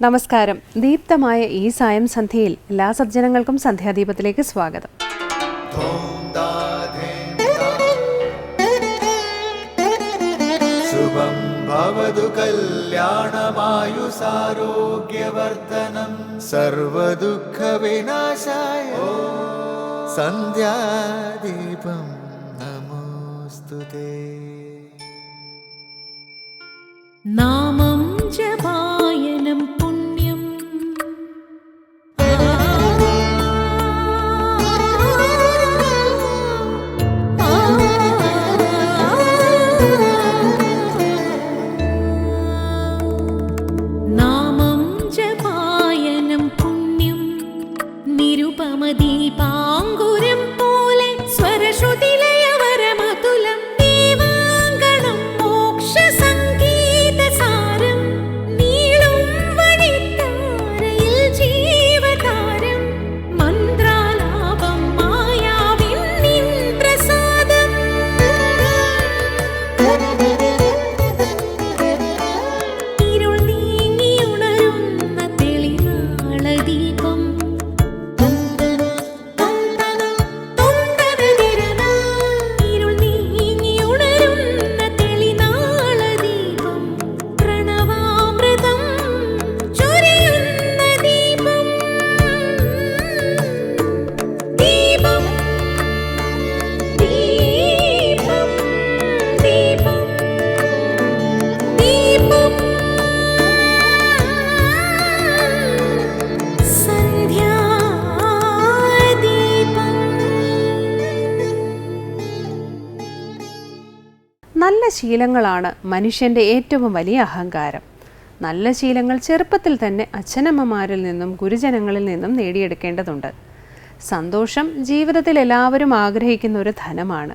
നമസ്കാരം. ദീപ്തമായ ഈ സായം സന്ധ്യയിൽ എല്ലാ സജ്ജനങ്ങൾക്കും സന്ധ്യാദീപത്തിലേക്ക് സ്വാഗതം. ശുഭം ഭവതു സർവദുഃഖ സന്ധ്യാദീപം നാമം ജപായനം ശീലങ്ങളാണ് മനുഷ്യന്റെ ഏറ്റവും വലിയ അഹങ്കാരം. നല്ല ശീലങ്ങൾ ചെറുപ്പത്തിൽ തന്നെ അച്ഛനമ്മമാരിൽ നിന്നും ഗുരുജനങ്ങളിൽ നിന്നും നേടിയെടുക്കേണ്ടതുണ്ട്. സന്തോഷം ജീവിതത്തിൽ എല്ലാവരും ആഗ്രഹിക്കുന്ന ഒരു ധനമാണ്.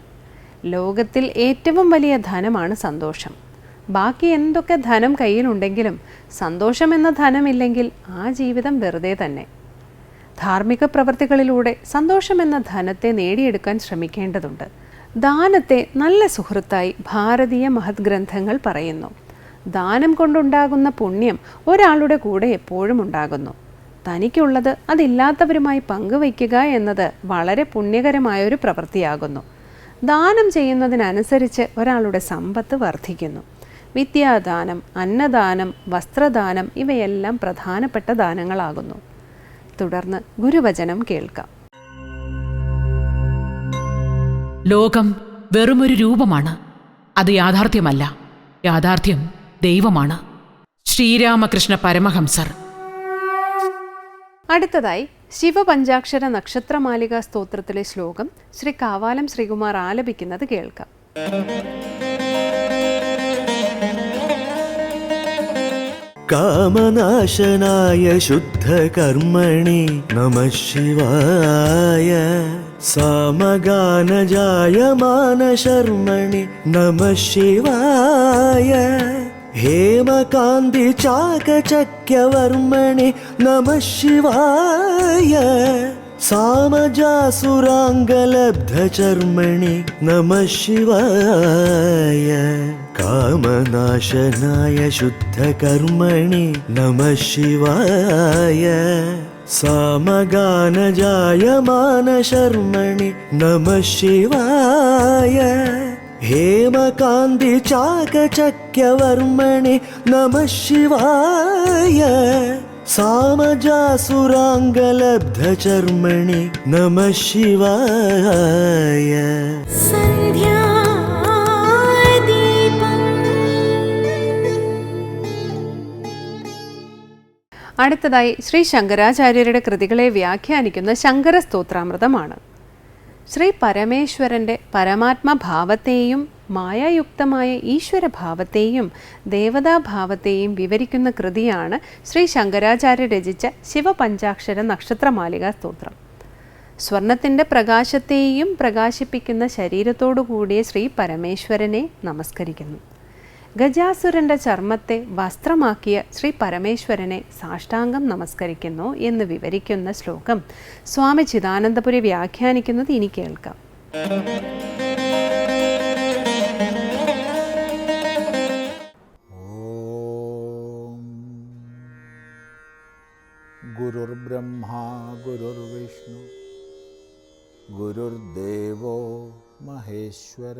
ലോകത്തിൽ ഏറ്റവും വലിയ ധനമാണ് സന്തോഷം. ബാക്കി എന്തൊക്കെ ധനം കയ്യിലുണ്ടെങ്കിലും സന്തോഷം എന്ന ധനമില്ലെങ്കിൽ ആ ജീവിതം വെറുതെ തന്നെ. ധാർമ്മിക പ്രവൃത്തികളിലൂടെ സന്തോഷമെന്ന ധനത്തെ നേടിയെടുക്കാൻ ശ്രമിക്കേണ്ടതുണ്ട്. ദാനത്തെ നല്ല സുഹൃത്തായി ഭാരതീയ മഹത് ഗ്രന്ഥങ്ങൾ പറയുന്നു. ദാനം കൊണ്ടുണ്ടാകുന്ന പുണ്യം ഒരാളുടെ കൂടെ എപ്പോഴും ഉണ്ടാകുന്നു. തനിക്കുള്ളത് അതില്ലാത്തവരുമായി പങ്കുവയ്ക്കുക എന്നത് വളരെ പുണ്യകരമായ ഒരു പ്രവൃത്തിയാകുന്നു. ദാനം ചെയ്യുന്നതിനനുസരിച്ച് ഒരാളുടെ സമ്പത്ത് വർദ്ധിക്കുന്നു. വിദ്യാദാനം അന്നദാനം വസ്ത്രദാനം ഇവയെല്ലാം പ്രധാനപ്പെട്ട ദാനങ്ങളാകുന്നു. തുടർന്ന് ഗുരുവചനം കേൾക്കാം. ലോകം വെറുമൊരു രൂപമാണ്. അത് യാഥാർത്ഥ്യമല്ല. യാഥാർത്ഥ്യം ദൈവമാണ്. ശ്രീരാമകൃഷ്ണ പരമഹംസർ. അടുത്തതായി ശിവപഞ്ചാക്ഷര നക്ഷത്രമാലിക സ്തോത്രത്തിലെ ശ്ലോകം ശ്രീ കാവാലം ശ്രീകുമാർ ആലപിക്കുന്നത് കേൾക്കാം. കാമനാശനായ ശുദ്ധകർമ്മണി നമ ശിവായ. सामगानजायमानशर्मणि नमः शिवाय। हेमकान्ति चाकचक्यवर्मणि नमः शिवाय। सामजासुराङ्गलब्धचर्मणि नमः शिवाय। कामनाशनाय शुद्धकर्मणि नमः शिवाय सामगानजायमानशर्मणि नमः शिवाय। हेमकान्ति चाकचक्यवर्मणि नमः शिवाय। सामजासुराङ्गलब्धचर्मणि नमः शिवाय അടുത്തതായി ശ്രീ ശങ്കരാചാര്യരുടെ കൃതികളെ വ്യാഖ്യാനിക്കുന്ന ശങ്കര സ്തോത്രാമൃതമാണ് ശ്രീ പരമേശ്വരന്റെ പരമാത്മഭാവത്തെയും മായായുക്തമായ ഈശ്വരഭാവത്തെയും ദേവതാഭാവത്തെയും വിവരിക്കുന്ന കൃതിയാണ് ശ്രീ ശങ്കരാചാര്യ രചിച്ച ശിവപഞ്ചാക്ഷര നക്ഷത്രമാലിക സ്തോത്രം. സ്വർണത്തിന്റെ പ്രകാശത്തെയും പ്രകാശിപ്പിക്കുന്ന ശരീരത്തോടു കൂടിയ ശ്രീ പരമേശ്വരനെ നമസ്കരിക്കുന്നു. ഗജാസുരന്റെ ചർമ്മത്തെ വസ്ത്രമാക്കിയ ശ്രീ പരമേശ്വരനെ സാഷ്ടാംഗം നമസ്കരിക്കുന്നു എന്ന് വിവരിക്കുന്ന ശ്ലോകം. സ്വാമി ചിദാനന്ദപുരി വ്യാഖ്യാനിക്കുന്നത് ഇനി കേൾക്കാം. ഗുരുർബ്രഹ്മാ ഗുരുർവിഷ്ണു ഗുരുർദേവോ മഹേശ്വര.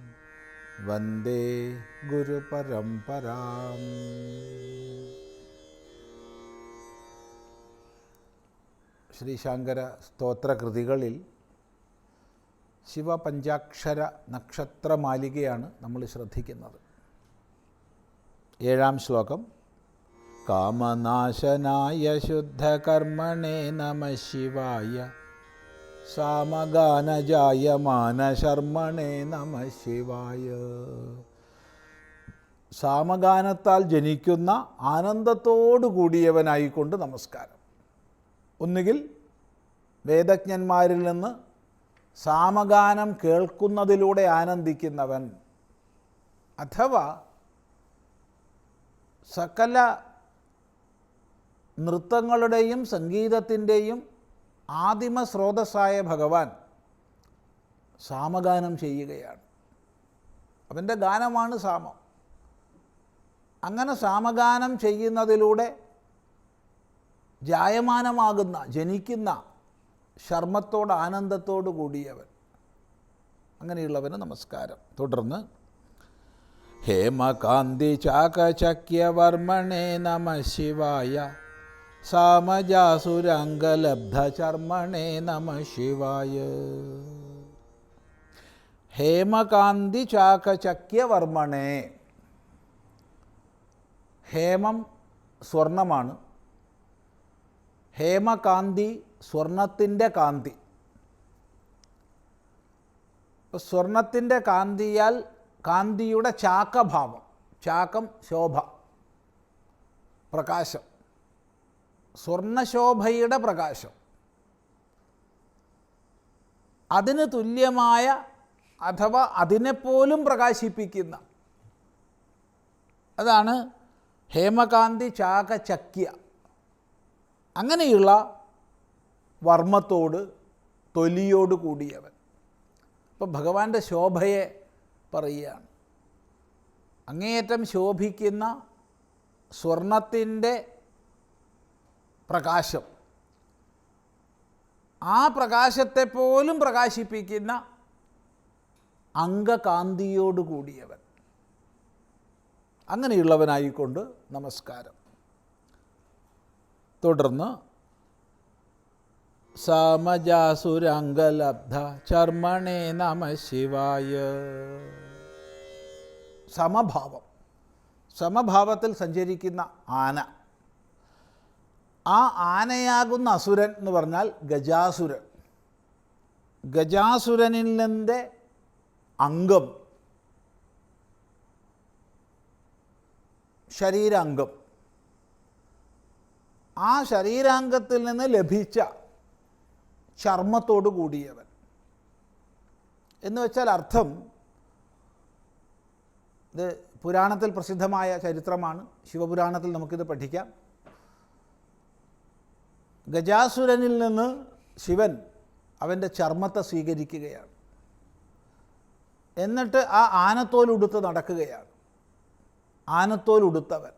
വന്ദേ ഗുരുപരമ്പരാം ശ്രീശങ്കര സ്തോത്രകൃതികളിൽ ശിവപഞ്ചാക്ഷര നക്ഷത്രമാലികയാണ് നമ്മൾ ശ്രദ്ധിക്കുന്നത്. ഏഴാം ശ്ലോകം. കാമനാശനായ ശുദ്ധകർമ്മണേ നമ ശിവായ. സാമഗാനജായമാനശർമ്മണേ നമ ശിവായ. സാമഗാനത്താൽ ജനിക്കുന്ന ആനന്ദത്തോടു കൂടിയവനായിക്കൊണ്ട് നമസ്കാരം. ഒന്നുകിൽ വേദജ്ഞന്മാരിൽ നിന്ന് സാമഗാനം കേൾക്കുന്നതിലൂടെ ആനന്ദിക്കുന്നവൻ അഥവാ സകല നൃത്തങ്ങളുടെയും സംഗീതത്തിന്റെയും ആദിമ സ്രോതസ്സായ ഭഗവാൻ സാമഗാനം ചെയ്യുകയാണ്. അവന്റെ ഗാനമാണ് സാമം. അങ്ങനെ സാമഗാനം ചെയ്യുന്നതിലൂടെ ജായമാനമാകുന്ന ജനിക്കുന്ന ശർമ്മത്തോട് ആനന്ദത്തോടു കൂടിയവൻ. അങ്ങനെയുള്ളവന് നമസ്കാരം. തുടർന്ന് ഹേമകാന്തി ചാകചക്യവർമ്മണേ നമ ശിവായ. സാമജാസുരംഗലബ്ധ ചർമ്മണേ നമ ശിവായ. ഹേമകാന്തി ചാകചക്യവർമ്മണേ ഹേമം സ്വർണമാണ്. ഹേമകാന്തി സ്വർണത്തിന്റെ കാന്തി. സ്വർണത്തിന്റെ കാന്തിയാൽ കാന്തിയുടെ ചാക്കഭാവം ചാക്കം ശോഭ പ്രകാശം. സ്വർണശോഭയുടെ പ്രകാശം. അതിന് തുല്യമായ അഥവാ അതിനെപ്പോലും പ്രകാശിപ്പിക്കുന്ന അതാണ് ഹേമകാന്തി ചാകചക്യ. അങ്ങനെയുള്ള വർമ്മത്തോട് തൊലിയോട് കൂടിയവൻ. അപ്പം ഭഗവാന്റെ ശോഭയെ പറയുകയാണ്. അങ്ങേയറ്റം ശോഭിക്കുന്ന സ്വർണത്തിന്റെ പ്രകാശം. ആ പ്രകാശത്തെ പോലും പ്രകാശിപ്പിക്കുന്ന അംഗകാന്തിയോട് കൂടിയവൻ. അങ്ങനെയുള്ളവനായിക്കൊണ്ട് നമസ്കാരം. തുടർന്ന് സമജാസുരംഗലബ്ധ ചർമ്മണേ നമ ശിവായ. സമഭാവം. സമഭാവത്തിൽ സഞ്ചരിക്കുന്ന ആന. ആ ആനയാകുന്ന അസുരൻ എന്ന് പറഞ്ഞാൽ ഗജാസുരൻ. ഗജാസുരനിൽ നിന്റെ അംഗം. ശരീരാംഗം. ആ ശരീരാംഗത്തിൽ നിന്ന് ലഭിച്ച ചർമ്മത്തോടു കൂടിയവൻ. എന്ന് വെച്ചാൽ അർത്ഥം ഇത് പുരാണത്തിൽ പ്രസിദ്ധമായ ചരിത്രമാണ്. ശിവപുരാണത്തിൽ നമുക്കിത് പഠിക്കാം. ഗജാസുരനിൽ നിന്ന് ശിവൻ അവന്റെ ചർമ്മത്തെ സ്വീകരിക്കുകയാണ്. എന്നിട്ട് ആ ആനത്തോലുടുത്ത് നടക്കുകയാണ്. ആനത്തോലുടുത്തവൻ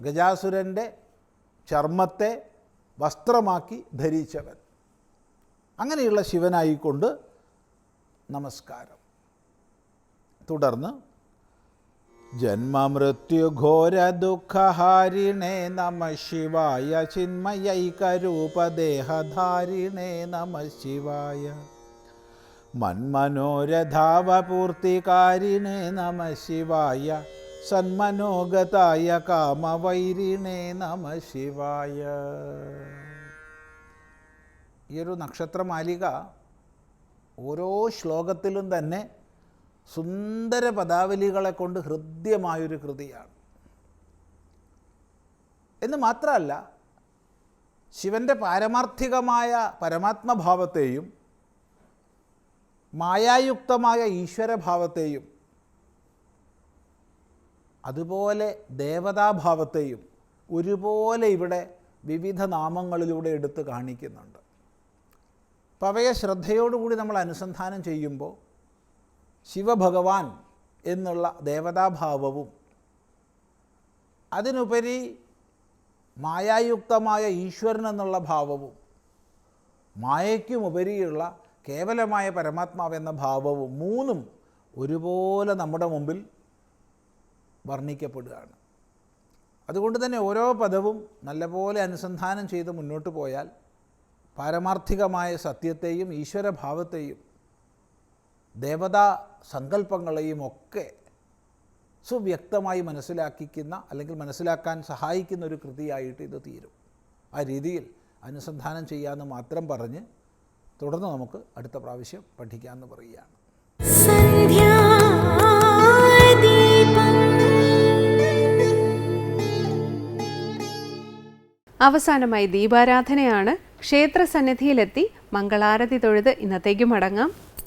ഗജാസുരന്റെ ചർമ്മത്തെ വസ്ത്രമാക്കി ധരിച്ചവൻ. അങ്ങനെയുള്ള ശിവനായിക്കൊണ്ട് നമസ്കാരം. തുടർന്ന് ജന്മമൃത്യുഘോര ദുഃഖഹാരിണേ നമ ശിവായ ചിന്മയൈകരൂപദേഹധാരിണേ നമ ശിവായ. മന്മനോരധാവപൂർത്തികാരിണേ നമ ശിവായ സന്മനോഗതായ കാമവൈരിണേ നമ ശിവായ. ഈ ഒരു നക്ഷത്രമാലിക ഓരോ ശ്ലോകത്തിലും തന്നെ സുന്ദര പദാവലികളെ കൊണ്ട് ഹൃദ്യമായൊരു കൃതിയാണ്. എന്ന് മാത്രമല്ല ശിവന്റെ പാരമാർത്ഥികമായ പരമാത്മഭാവത്തെയും മായായുക്തമായ ഈശ്വരഭാവത്തെയും അതുപോലെ ദേവതാഭാവത്തെയും ഒരുപോലെ ഇവിടെ വിവിധ നാമങ്ങളിലൂടെ എടുത്ത് കാണിക്കുന്നുണ്ട്. അപ്പോൾ അവയെ ശ്രദ്ധയോടുകൂടി നമ്മൾ അനുസന്ധാനം ചെയ്യുമ്പോൾ ശിവഭഗവാൻ എന്നുള്ള ദേവതാഭാവവും അതിനുപരി മായായുക്തമായ ഈശ്വരൻ എന്നുള്ള ഭാവവും മായയ്ക്കുമുപരിയുള്ള കേവലമായ പരമാത്മാവ് എന്ന ഭാവവും മൂന്നും ഒരുപോലെ നമ്മുടെ മുമ്പിൽ വർണിക്കപ്പെടുകയാണ്. അതുകൊണ്ട് തന്നെ ഓരോ പദവും നല്ലപോലെ അനുസന്ധാനം ചെയ്ത് മുന്നോട്ട് പോയാൽ പാരമാർത്ഥികമായ സത്യത്തെയും ഈശ്വരഭാവത്തെയും ദേവതാ സങ്കല്പങ്ങളെയും ഒക്കെ സുവ്യക്തമായി മനസ്സിലാക്കിക്കുന്ന അല്ലെങ്കിൽ മനസ്സിലാക്കാൻ സഹായിക്കുന്ന ഒരു കൃതിയായിട്ട് ഇത് തീരും. ആ രീതിയിൽ അനുസന്ധാനം ചെയ്യാമെന്ന് മാത്രം പറഞ്ഞ് തുടർന്ന് നമുക്ക് അടുത്ത പ്രാവശ്യം പഠിക്കാമെന്ന് പറയുകയാണ്. അവസാനമായി ദീപാരാധനയാണ് ക്ഷേത്ര സന്നിധിയിലെത്തി മംഗളാരതി തൊഴുത് ഇന്നത്തേക്കും മടങ്ങാം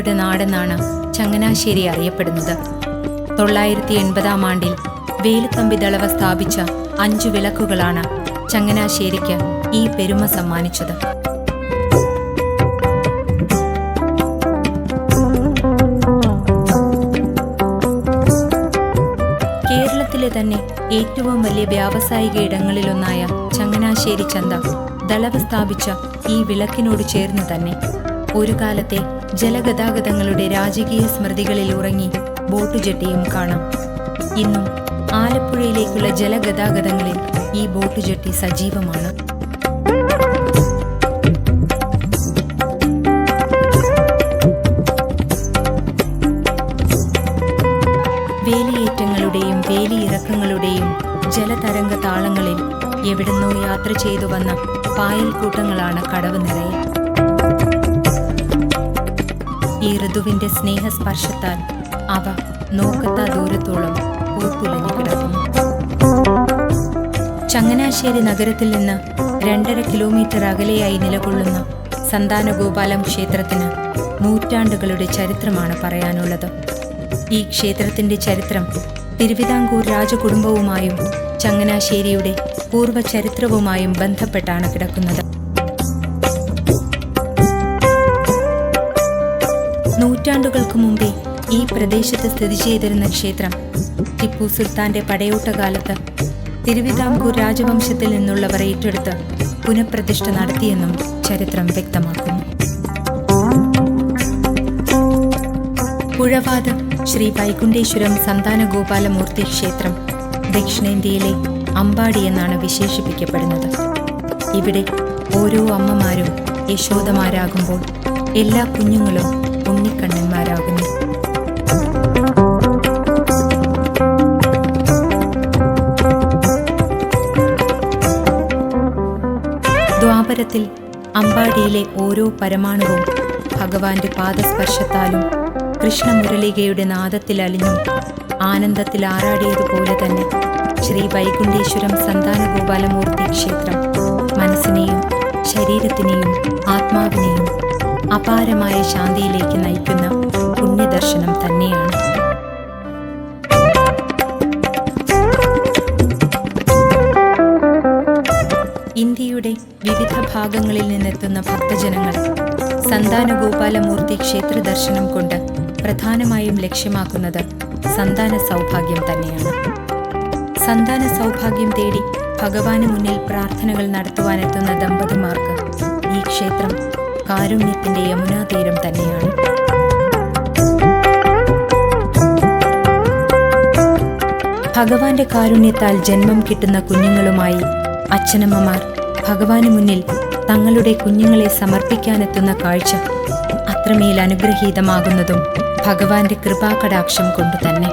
വിളക്കുകളുടെ നാടെന്നാണ് ചങ്ങനാശ്ശേരി അറിയപ്പെടുന്നത്. തൊള്ളായിരത്തി എൺപതാം ആണ്ടിൽ വേലുത്തമ്പി ദളവ സ്ഥാപിച്ച അഞ്ചു വിളക്കുകളാണ് ചങ്ങനാശ്ശേരിക്ക് ഈ പെരുമ സമ്മാനിച്ചത്. കേരളത്തിലെ തന്നെ ഏറ്റവും വലിയ വ്യാവസായിക ഇടങ്ങളിലൊന്നായ ചങ്ങനാശ്ശേരി ചന്ത ദളവ് സ്ഥാപിച്ച ഈ വിളക്കിനോട് ചേർന്ന് തന്നെ ഒരു കാലത്തെ ജലഗതാഗതങ്ങളുടെ രാജകീയ സ്മൃതികളിൽ ഉറങ്ങി ബോട്ട് ജെട്ടിയും കാണാം. ഇന്നും ആലപ്പുഴയിലേക്കുള്ള ജലഗതാഗതങ്ങളിൽ ഈ ബോട്ട് ജെട്ടി സജീവമാണ്. വേലിയേറ്റങ്ങളുടെയും വേലിയിറക്കങ്ങളുടെയും ജലതരംഗ താളങ്ങളിൽ എവിടുന്നോ യാത്ര ചെയ്തു വന്ന പായൽക്കൂട്ടങ്ങളാണ് കടവ് നിറയെ. ഈ ഋതുവിന്റെ സ്നേഹസ്പർശത്താൽ അവ നോക്കത്താ ദൂരത്തോളം പൂത്തുലഞ്ഞു കിടക്കുന്നു. ചങ്ങനാശ്ശേരി നഗരത്തിൽ നിന്ന് രണ്ടര കിലോമീറ്റർ അകലെയായി നിലകൊള്ളുന്ന സന്താനഗോപാലം ക്ഷേത്രത്തിന് നൂറ്റാണ്ടുകളുടെ ചരിത്രമാണ് പറയാനുള്ളത്. ഈ ക്ഷേത്രത്തിന്റെ ചരിത്രം തിരുവിതാംകൂർ രാജകുടുംബവുമായും ചങ്ങനാശ്ശേരിയുടെ പൂർവചരിത്രവുമായും ബന്ധപ്പെട്ടാണ് കിടക്കുന്നത്. നൂറ്റാണ്ടുകൾക്ക് മുമ്പേ ഈ പ്രദേശത്ത് സ്ഥിതി ചെയ്തിരുന്ന ക്ഷേത്രം ടിപ്പു സുൽത്താന്റെ പടയോട്ടകാലത്ത് തിരുവിതാംകൂർ രാജവംശത്തിൽ നിന്നുള്ളവർ ഏറ്റെടുത്ത് പുനഃപ്രതിഷ്ഠ നടത്തിയെന്നും ചരിത്രം വ്യക്തമാക്കുന്നു. പുഴവാത് ശ്രീ വൈകുണ്ഠേശ്വരം സന്താനഗോപാലമൂർത്തി ക്ഷേത്രം ദക്ഷിണേന്ത്യയിലെ അമ്പാടി എന്നാണ് വിശേഷിപ്പിക്കപ്പെടുന്നത്. ഇവിടെ ഓരോ അമ്മമാരും യശോദമാരാകുമ്പോൾ എല്ലാ കുഞ്ഞുങ്ങളും ഉണ്ണിക്കണ്ണന്മാരാകുന്നു ദ്വാപരത്തിൽ അമ്പാടിയിലെ ഓരോ പരമാണുവും ഭഗവാന്റെ പാദസ്പർശത്താലും കൃഷ്ണമുരളികയുടെ നാദത്തിൽ അലിഞ്ഞും ആനന്ദത്തിൽ ആറാടിയതുപോലെ തന്നെ ശ്രീ വൈകുണ്ഠേശ്വരം സന്താനഗോപാലമൂർത്തി ക്ഷേത്രം മനസ്സിനെയും ശരീരത്തിനെയും ആത്മാവിനെയും അപാരമായ ശാന്തിയിലേക്ക് നയിക്കുന്ന പുണ്യദർശനം തന്നെയാണ്. ഇന്ത്യയുടെ വിവിധ ഭാഗങ്ങളിൽ നിന്നെത്തുന്ന ഭക്തജനങ്ങൾ സന്താനഗോപാലമൂർത്തി ക്ഷേത്ര ദർശനം കൊണ്ട് പ്രധാനമായും ലക്ഷ്യമാക്കുന്നത് സന്താന സൗഭാഗ്യം തന്നെയാണ്. സന്താന സൗഭാഗ്യം തേടി ഭഗവാന് മുന്നിൽ പ്രാർത്ഥനകൾ നടത്തുവാനെത്തുന്ന ദമ്പതിമാർക്ക് ഈ ക്ഷേത്രം കാരുണ്യത്തിന്റെ യമുനാ തീരം തന്നെയാണ്. ഭഗവാന്റെ കാരുണ്യത്താൽ ജന്മം കിട്ടുന്ന കുഞ്ഞുങ്ങളുമായി അച്ഛനമ്മമാർ ഭഗവാന് മുന്നിൽ തങ്ങളുടെ കുഞ്ഞുങ്ങളെ സമർപ്പിക്കാനെത്തുന്ന കാഴ്ച അത്രമേൽ അനുഗ്രഹീതമാകുന്നതും ഭഗവാന്റെ കൃപാകടാക്ഷം കൊണ്ടു തന്നെ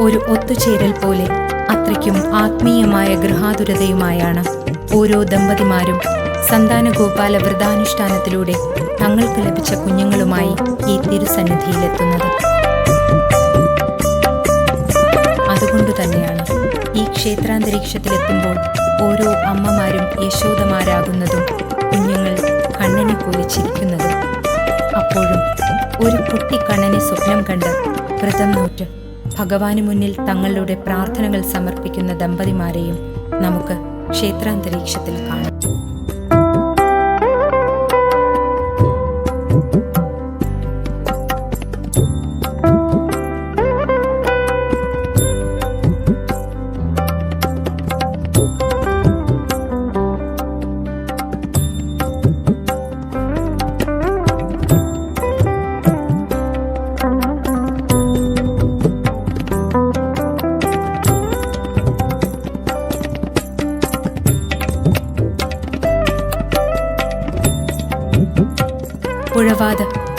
ഒരു ഒത്തുചേരൽ പോലെ അത്രയ്ക്കും ആത്മീയമായ ഗൃഹാതുരതയുമായാണ് ഓരോ ദമ്പതിമാരും സന്താന ഗോപാല വ്രതാനുഷ്ഠാനത്തിലൂടെ തങ്ങൾക്ക് ലഭിച്ച കുഞ്ഞുങ്ങളുമായി ഈ തിരുസന്നിധിയിലെത്തുന്നത്. അതുകൊണ്ട് തന്നെയാണ് ഈ ക്ഷേത്രാന്തരീക്ഷത്തിലെത്തുമ്പോൾ ഓരോ അമ്മമാരും യശോദമാരാകുന്നതും കുഞ്ഞുങ്ങൾ കണ്ണനെ പോലെ ചിരിക്കുന്നതും. അപ്പോഴും ഒരു കുട്ടി കണ്ണനെ സ്വപ്നം കണ്ട് വ്രതം നോറ്റ് ഭഗവാന് മുന്നിൽ തങ്ങളുടെ പ്രാർത്ഥനകൾ സമർപ്പിക്കുന്ന ദമ്പതിമാരെയും നമുക്ക് ക്ഷേത്രാന്തരീക്ഷത്തിൽ കാണാം.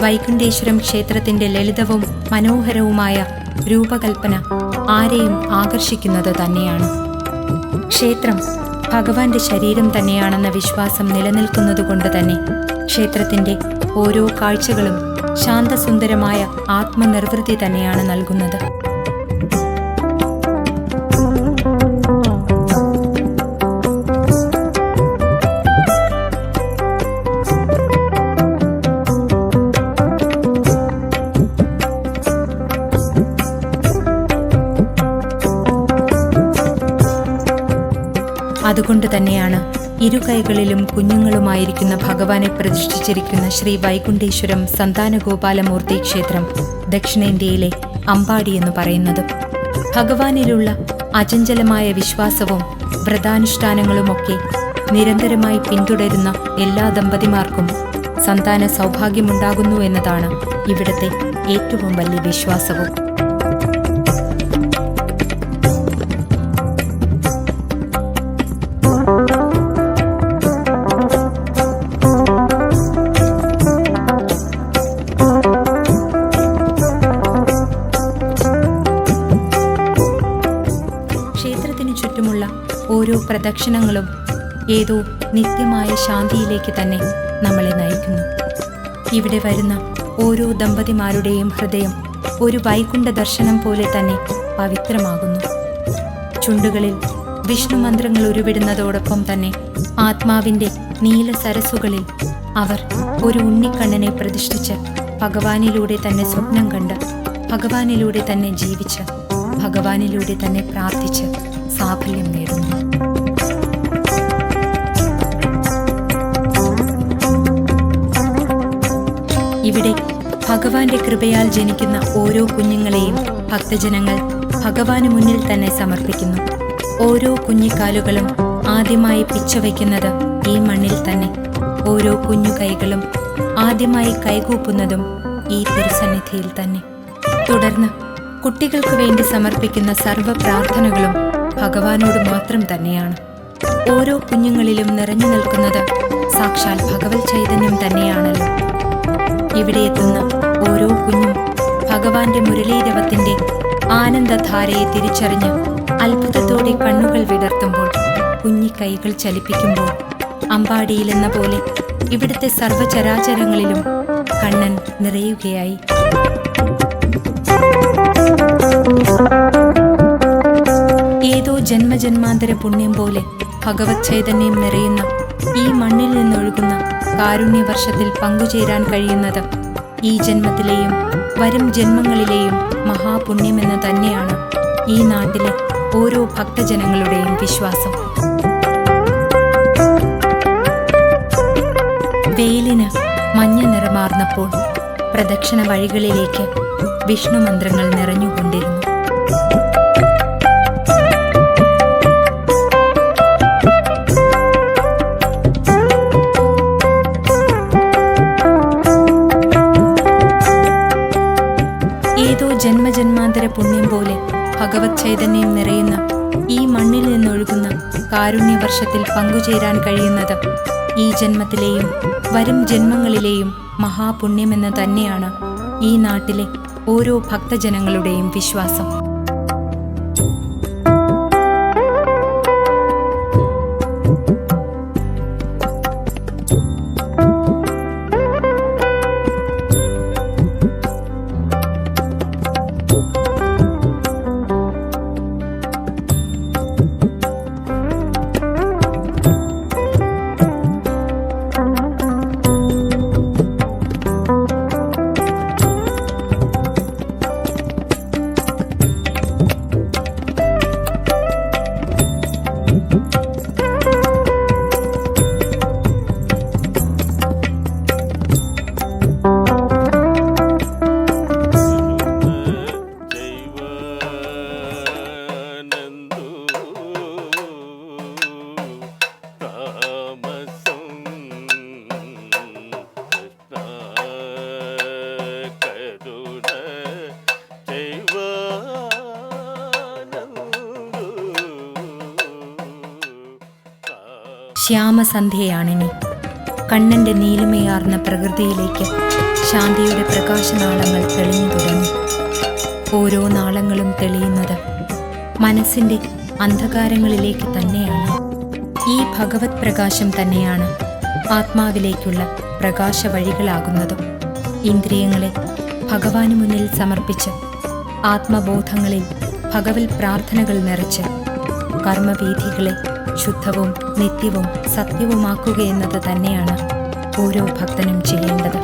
വൈകുണ്ഠേശ്വരം ക്ഷേത്രത്തിന്റെ ലളിതവും മനോഹരവുമായ രൂപകൽപ്പന ആരെയും ആകർഷിക്കുന്നത് തന്നെയാണ്. ക്ഷേത്രം ഭഗവാന്റെ ശരീരം തന്നെയാണെന്ന വിശ്വാസം നിലനിൽക്കുന്നതുകൊണ്ട് തന്നെ ക്ഷേത്രത്തിന്റെ ഓരോ കാഴ്ചകളും ശാന്തസുന്ദരമായ ആത്മനിർവൃത്തി തന്നെയാണ് നൽകുന്നത്. അതുകൊണ്ട് തന്നെയാണ് ഇരുകൈകളിലും കുഞ്ഞുങ്ങളുമായിരിക്കുന്ന ഭഗവാനെ പ്രതിഷ്ഠിച്ചിരിക്കുന്ന ശ്രീ വൈകുണ്ഠേശ്വരം സന്താനഗോപാലമൂർത്തി ക്ഷേത്രം ദക്ഷിണേന്ത്യയിലെ അമ്പാടി എന്ന് പറയുന്നത്. ഭഗവാനിലുള്ള അചഞ്ചലമായ വിശ്വാസവും വ്രതാനുഷ്ഠാനങ്ങളുമൊക്കെ നിരന്തരമായി പിന്തുടരുന്ന എല്ലാ ദമ്പതിമാർക്കും സന്താന സൗഭാഗ്യമുണ്ടാകുന്നു എന്നതാണ് ഇവിടുത്തെ ഏറ്റവും വലിയ വിശ്വാസവും. പ്രദക്ഷിണങ്ങളും ഏതോ നിത്യമായ ശാന്തിയിലേക്ക് തന്നെ നമ്മളെ നയിക്കുന്നു. ഇവിടെ വരുന്ന ഓരോ ദമ്പതിമാരുടെയും ഹൃദയം ഒരു വൈകുണ്ഠ ദർശനം പോലെ തന്നെ പവിത്രമാകുന്നു. ചുണ്ടുകളിൽ വിഷ്ണു മന്ത്രങ്ങൾ ഉരുവിടുന്നതോടൊപ്പം തന്നെ ആത്മാവിന്റെ നീല സരസുകളിൽ അവർ ഒരു ഉണ്ണിക്കണ്ണനെ പ്രതിഷ്ഠിച്ച് ഭഗവാനിലൂടെ തന്നെ സ്വപ്നം കണ്ട് ഭഗവാനിലൂടെ തന്നെ ജീവിച്ച് ഭഗവാനിലൂടെ തന്നെ പ്രാർത്ഥിച്ച് സാഫല്യം നേടുന്നു. ഇവിടെ ഭഗവാന്റെ കൃപയാൽ ജനിക്കുന്ന ഓരോ കുഞ്ഞുങ്ങളെയും ഭക്തജനങ്ങൾ ഭഗവാന് മുന്നിൽ തന്നെ സമർപ്പിക്കുന്നു. ഓരോ കുഞ്ഞിക്കാലുകളും ആദ്യമായി പിച്ചവയ്ക്കുന്നത് ഈ മണ്ണിൽ തന്നെ. ഓരോ കുഞ്ഞു കൈകളും ആദ്യമായി കൈകൂപ്പുന്നതും ഈ തിരുസന്നിധിയിൽ തന്നെ. തുടർന്ന് കുട്ടികൾക്ക് വേണ്ടി സമർപ്പിക്കുന്ന സർവ പ്രാർത്ഥനകളും ഭഗവാനോട് മാത്രം തന്നെയാണ്. ഓരോ കുഞ്ഞുങ്ങളിലും നിറഞ്ഞു നിൽക്കുന്നത് സാക്ഷാൽ ഭഗവത് ചൈതന്യം തന്നെയാണല്ലോ. ഇവിടെ എത്തുന്ന ഓരോ കുഞ്ഞും ഭഗവാന്റെ മുരളീരവത്തിന്റെ ആനന്ദധാരയെ തിരിച്ചറിഞ്ഞ് അത്ഭുതത്തോടെ കണ്ണുകൾ വിടർത്തുമ്പോൾ കുഞ്ഞിക്കൈകൾ ചലിപ്പിക്കുമ്പോൾ അമ്പാടിയിലെന്ന പോലെ ഇവിടുത്തെ സർവചരാചരങ്ങളിലും കണ്ണൻ നിറയുകയായി. ഏതോ ജന്മജന്മാന്തര പുണ്യം പോലെ ഭഗവത് ചൈതന്യം നിറയുന്ന ഈ മണ്ണിൽ നിന്നൊഴുകുന്ന കാരുണ്യവർഷത്തിൽ പങ്കുചേരാൻ കഴിയുന്നത് ഈ ജന്മത്തിലെയും വരും ജന്മങ്ങളിലെയും മഹാപുണ്യമെന്ന് തന്നെയാണ് ഈ നാട്ടിലെ ഓരോ ഭക്തജനങ്ങളുടെയും വിശ്വാസം. വെയിലിന് മഞ്ഞ നിറമാർന്നപ്പോൾ പ്രദക്ഷിണ വഴികളിലേക്ക് വിഷ്ണു മന്ത്രങ്ങൾ നിറഞ്ഞുകൊണ്ടിരുന്നു. കാരുണ്യവർഷത്തിൽ പങ്കുചേരാൻ കഴിയുന്നത് ഈ ജന്മത്തിലെയും വരും ജന്മങ്ങളിലെയും മഹാപുണ്യമെന്ന് തന്നെയാണ് ഈ നാട്ടിലെ ഓരോ ഭക്തജനങ്ങളുടെയും വിശ്വാസം. ശ്യാമസന്ധ്യയാണിനി കണ്ണന്റെ നീലിമയാർന്ന പ്രകൃതിയിലേക്ക് ശാന്തിയുടെ പ്രകാശനാളങ്ങൾ തെളിഞ്ഞു തുടങ്ങി. ഓരോ നാളങ്ങളും തെളിയുന്നത് മനസ്സിന്റെ അന്ധകാരങ്ങളിലേക്ക് തന്നെയാണ്. ഈ ഭഗവത് പ്രകാശം തന്നെയാണ് ആത്മാവിലേക്കുള്ള പ്രകാശ വഴികളാകുന്നതും. ഇന്ദ്രിയങ്ങളെ ഭഗവാന് മുന്നിൽ സമർപ്പിച്ച് ആത്മബോധങ്ങളിൽ ഭഗവത് പ്രാർത്ഥനകൾ നിറച്ച് കർമ്മവീഥികളെ ശുദ്ധവും നിത്യവും സത്യവുമാക്കുകയെന്നത് തന്നെയാണ് ഓരോ ഭക്തനും ചെയ്യേണ്ടത്.